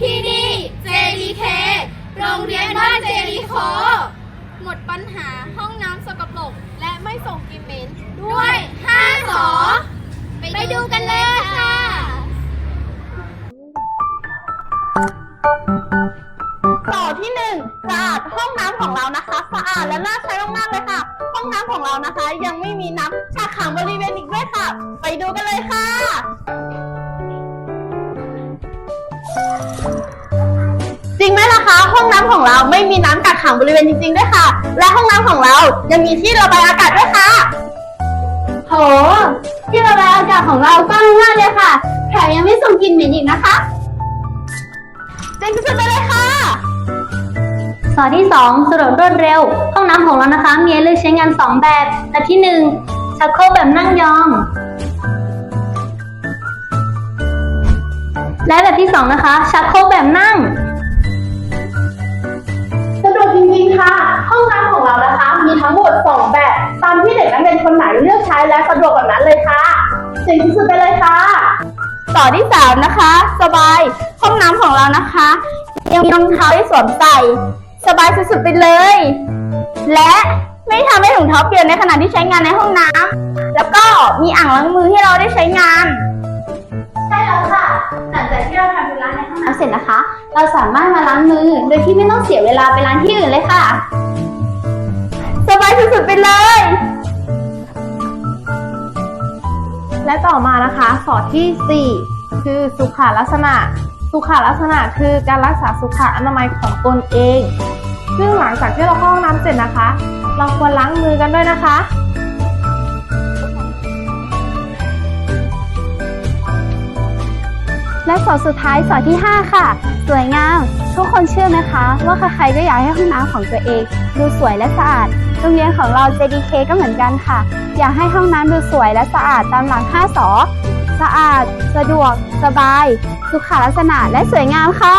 ที่นี่เจดีเคโรงเรียนบ้านเจดีโคหมดปัญหาห้องน้ำสกปรกและไม่ส่งกลิ่นเหม็นด้วย 5 สอ ไปดูกันเลยค่ะ ต่อที่หนึ่งสะอาดห้องน้ำของเรานะคะ สะอาดและน่าใช้มากๆเลยค่ะ ห้องน้ำของเรานะคะ ยังไม่มีน้ำชาขังบริเวณอีกด้วยค่ะ ไปดูกันเลยค่ะ น้ำของเราไม่มีน้ำกักขังบริเวณจริงๆด้วยค่ะ และห้องน้ำของเรายังมีที่ระบายอากาศด้วยค่ะ โห ที่ระบายอากาศของเรากว้างมากเลยค่ะแถมยังไม่ส่งกลิ่นเหม็นอีกนะคะเจ๋งสุดๆไปเลยค่ะ สอที่ 2 สะดวกรวดเร็ว ห้องน้ำของเรานะคะ มีให้เลือกใช้งาน 2 แบบแบบที่ 1ชักโครกแบบนั่งยอง และแบบที่ 2 นะคะชักโครกแบบนั่ง และสะดวกแบบนั้นเลยค่ะเจ๋งสุดๆไปเลยค่ะ ต่อที่3นะคะ สบายห้องน้ำของเรานะคะ ยังมีรองเท้าให้สวมใส่ สบายสุดๆไปเลย และไม่ทำให้ถุงเท้าเปียกในขณะที่ใช้งานในห้องน้ำแล้วก็มีอ่างล้างมือให้เราได้ใช้งานใช่แล้วค่ะ หลังจากที่เราทำธุระในห้องน้ำเสร็จนะคะ เราสามารถมาล้างมือโดยที่ไม่ต้องเสียเวลาไปล้างที่อื่นเลยค่ะ และต่อมานะคะสอที่ 4 คือสุขลักษณะ สุขลักษณะคือการรักษาสุขอนามัยของตนเอง ซึ่งหลังจากที่เราเข้าห้องน้ำเสร็จนะคะ เราควรล้างมือกันด้วยนะคะ และสอดสุดท้ายสอดที่ 5 ค่ะ สวยงาม ทุกคนเชื่อไหมคะ ว่าใครๆก็อยากให้ห้องน้ำของตัวเอง ดูสวยและสะอาด โรงเรียนของเรา JDK ก็เหมือนกันค่ะ อยากให้ห้องน้ำดูสวยและสะอาดตามหลัง5สอสะอาด สะดวก สบาย สุขลักษณะและสวยงามค่ะ